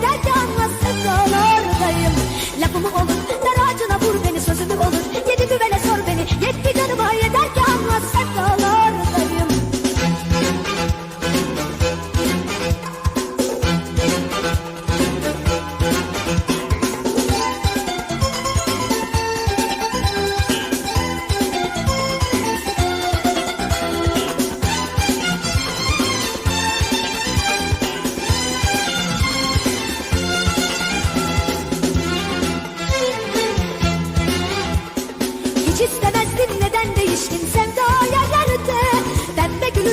ki anla sevdalardayım Lafımı olur dar ağacına vur beni sözümü olur. Yedi düvele sor beni yetti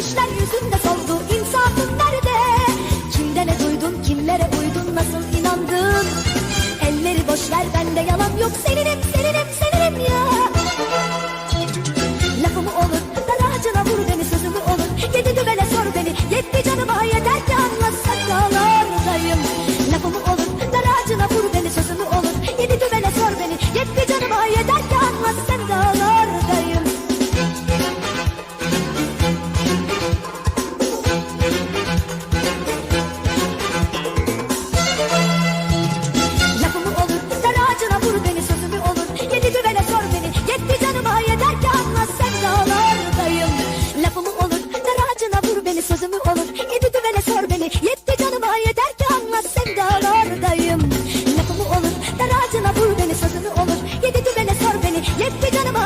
Gülüşler yüzünde soldu insafın nerede? Kimde ne duydun kimlere uydun nasıl inandın? Elleri boş ver bende yalan yok seninim seninim seninim ya. Lafımı olur dar ağacına vur beni sözümü olur. Yedi düvele sor beni yetti canıma yeter ki anla sevdalardayım Lafımı olur dar ağacına vur olur Yedi düvele sor beni. Yetti canıma yeter ki anla sevdalardayım Lafımı olur dar ağacına vur beni. Sözümü olur. Yedi düvele sor beni. Yetti canıma